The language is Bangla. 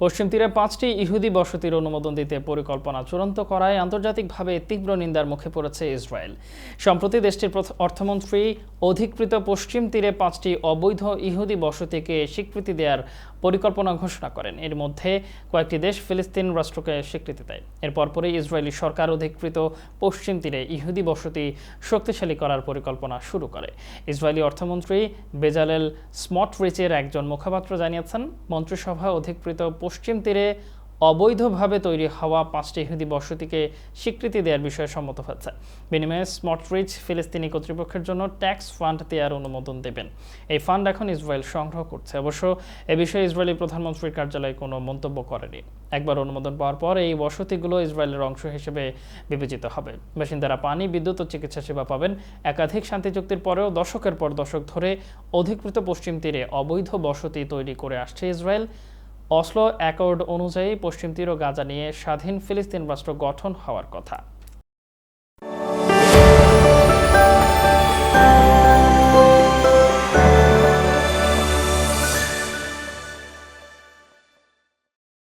পশ্চিম তীরে পাঁচটি ইহুদি বসতির অনুমোদন দিতে পরিকল্পনা চূড়ান্ত করায় আন্তর্জাতিকভাবে তীব্র নিন্দার মুখে পড়েছে ইসরায়েল। সম্প্রতি দেশটির অর্থমন্ত্রী অধিকৃত পশ্চিম তীরে পাঁচটি অবৈধ ইহুদি বসতিকে স্বীকৃতি দেওয়ার পরিকল্পনা ঘোষণা করেন। এর মধ্যে কয়েকটি দেশ ফিলিস্তিন রাষ্ট্রকে স্বীকৃতি দেয়। এর পরপরই ইসরায়েলি সরকার অধিকৃত পশ্চিম তীরে ইহুদি বসতি শক্তিশালী করার পরিকল্পনা শুরু করে। ইসরায়েলি অর্থমন্ত্রী বেজালেল স্মটরিচের একজন মুখপাত্র জানিয়েছেন, মন্ত্রিসভা অধিকৃত পশ্চিম তীরে অবৈধভাবে তৈরি হওয়া পাঁচটি ইহুদি বসতিকে স্বীকৃতি দেওয়ার বিষয়ে সম্মত হয়েছে। বিনিময়ে স্মটরিচ ফিলিস্তিনি কর্তৃপক্ষের জন্য ট্যাক্স ফান্ড দেওয়ার অনুমোদন দেবেন। এই ফান্ড এখন ইসরায়েল সংগ্রহ করছে। অবশ্য এ বিষয়ে ইসরায়েলি প্রধানমন্ত্রীর কার্যালয় কোনো মন্তব্য করেনি। একবার অনুমোদন পাওয়ার পর এই বসতিগুলো ইসরায়েলের অংশ হিসেবে বিবেচিত হবে। বাসিন্দারা পানি, বিদ্যুৎ ও চিকিৎসা সেবা পাবেন। একাধিক শান্তি চুক্তির পরেও দশকের পর দশক ধরে অধিকৃত পশ্চিম তীরে অবৈধ বসতি তৈরি করে আসছে ইসরায়েল। অসলো অ্যাকর্ড অনুযায়ী পশ্চিম তীর ও গাজা নিয়ে স্বাধীন ফিলিস্তিন রাষ্ট্র গঠন হওয়ার কথা।